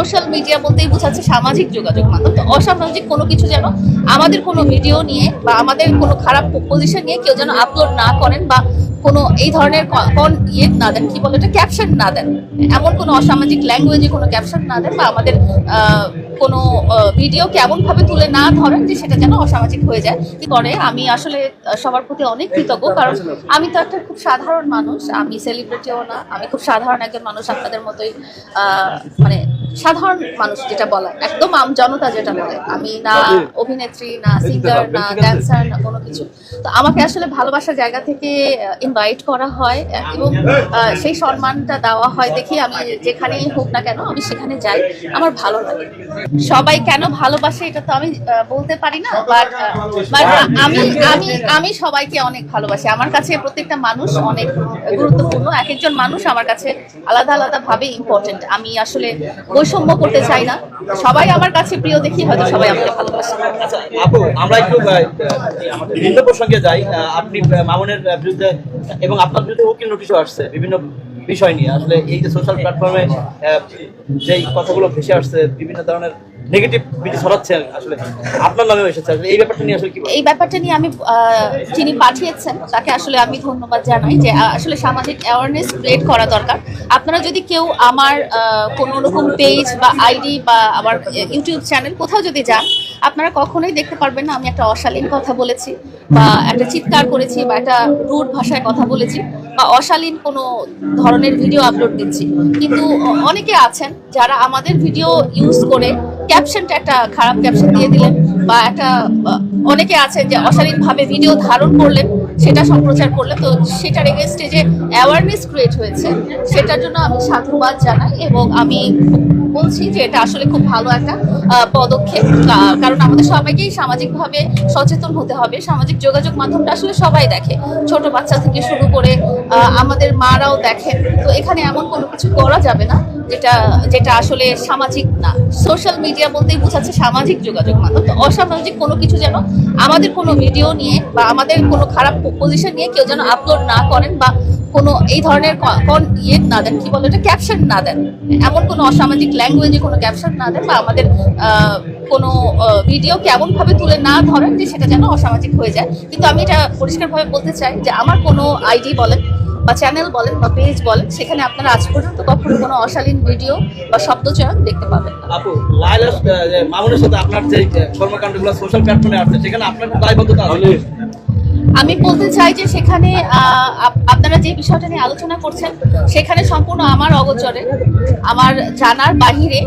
Social media বলতেই বোঝাচ্ছে সামাজিক যোগাযোগ মাধ্যম। তো অসামাজিক কোনো কিছু যেন আমাদের কোনো ভিডিও নিয়ে বা আমাদের কোনো খারাপ পজিশন নিয়ে কেউ যেন আপলোড না করেন বা কোনো এই ধরনের কোন ইয়ে না দেন, কি বলে এটা ক্যাপশন না দেন। এমন কোনো অসামাজিক ল্যাঙ্গুয়েজে কোনো ক্যাপশন না দেন বা আমাদের কোনো ভিডিও কেমন ভাবে তুলে না ধরেন যে সেটা যেন অসামাজিক হয়ে যায় কি করে? আমি আসলে সবার প্রতি অনেক কৃতজ্ঞ কারণ আমি তো একটা খুব সাধারণ মানুষ আমি সেলিব্রিটিও না আমি খুব সাধারণ একজন মানুষ আপনাদের মতোই মানে সাধারণ মানুষ যেটা বলা একদম আম জনতা যেটা বলে। আমি না অভিনেত্রী না সিঙ্গার না ড্যান্সার না কোনো কিছু। তো আমাকে আসলে ভালোবাসার জায়গা থেকে ইনভাইট করা হয় এবং সেই সম্মানটা দেওয়া হয় দেখি আমি যেখানেই হোক না কেন আমি সেখানে যাই আমার ভালো লাগে। সবাই কেন ভালোবাসে এটা তো আমি বলতে পারি না বাট আমি আমি আমি সবাইকে অনেক ভালোবাসি। আমার কাছে প্রত্যেকটা মানুষ অনেক গুরুত্বপূর্ণ। এক একজন মানুষ আমার কাছে আলাদা আলাদা ভাবে ইম্পর্টেন্ট আমি আসলে বৈষম্য করতে চাই না। সবাই আমার কাছে প্রিয় দেখি হয়তো সবাই আমাকে ভালোবাসে। আচ্ছা আপু আমরা একটু আহ, ভিন্ন প্রসঙ্গে যাই। আপনি মামুনের বিরুদ্ধে এবং আপনার বিরুদ্ধে উকিল নোটিশও আসছে বিভিন্ন বিষয় নিয়ে। আসলে এই যে সোশ্যাল প্ল্যাটফর্মে যেই কথাগুলো ভেসে আসছে বিভিন্ন ধরনের নেগেটিভ ছড়াচ্ছে আসলে। আপনার নামেও এসেছে এই ব্যাপারটা নিয়ে আসলে কি এই ব্যাপারটা নিয়ে আমি যিনি পাঠিয়েছেন, তাকে আসলে আমি ধন্যবাদ জানাই যে আসলে সামাজিক অ্যাওয়ারনেস ক্রিয়েট করা দরকার। আপনারা যদি কেউ আমার কোনো রকম পেজ বা আইডি বা আমার ইউটিউব চ্যানেল কোথাও যদি যান, আপনারা কখনোই দেখতে পারবেন না, আমি একটা অশালীন কথা বলেছি বা একটা চিৎকার করেছি বা একটা রুড ভাষায় কথা বলেছি বা অশালীন কোনো ধরনের ভিডিও আপলোড দিচ্ছি। কিন্তু অনেকে আছেন যারা আমাদের ভিডিও ইউজ করে ক্যাপশনটা একটা খারাপ ক্যাপশন দিয়ে দিলেন বা একটা অনেকে আছেন যে অশালীনভাবে ভিডিও ধারণ করলেন, সেটা সম্প্রচার করলেন, তো সেটার এগেনস্টে যে অ্যাওয়ারনেস ক্রিয়েট হয়েছে, সেটার জন্য আমি সাধুবাদ জানাই এবং আমি বলছি যে এটা আসলে খুব ভালো একটা পদক্ষেপ। কারণ আমাদের সবাইকেই সামাজিকভাবে সচেতন হতে হবে। সামাজিক যোগাযোগ মাধ্যমটা আসলে সবাই দেখে। ছোট বাচ্চা থেকে শুরু করে আমাদের মারাও দেখেন। তো এখানে এমন কোনো কিছু করা যাবে না, যেটা যেটা আসলে সামাজিক না। সোশ্যাল মিডিয়া বলতেই বোঝাচ্ছে সামাজিক যোগাযোগ মাধ্যম। তো অসামাজিক কোনো কিছু যেন আমাদের কোনো ভিডিও নিয়ে বা আমাদের কোনো খারাপ পজিশন নিয়ে কেউ যেন আপলোড না করেন বা কোনো এই ধরনের ইয়ে না দেন, কি বলে এটা ক্যাপশন না দেন। এমন কোনো অসামাজিক ল্যাঙ্গুয়েজে কোনো ক্যাপশন না দেন বা আমাদের কোনো ভিডিও কেমনভাবে তুলে না ধরেন যে সেটা যেন অসামাজিক হয়ে যায়। কিন্তু আমি এটা পরিষ্কারভাবে বলতে চাই যে আমার কোনো আইডি বলেন বা চ্যানেল বলেন বা পেজ বলেন সেখানে আপনারা আজ পর্যন্ত কখনো কোনো অশালীন ভিডিও বা শব্দচয়ন দেখতে পাবেন আপু লাইলা মামুনের সাথে আপনার যে কর্মকাণ্ডগুলো সোশ্যাল প্ল্যাটফর্মে আসছে সেখানে আপনার দায়বদ্ধতা আছে? আমি বলতে চাই যে সেখানে আপনারা যে বিষয়টা নিয়ে আলোচনা করছেন, সেখানে সম্পূর্ণ আমার অগোচরে, আমার জানার বাহিরে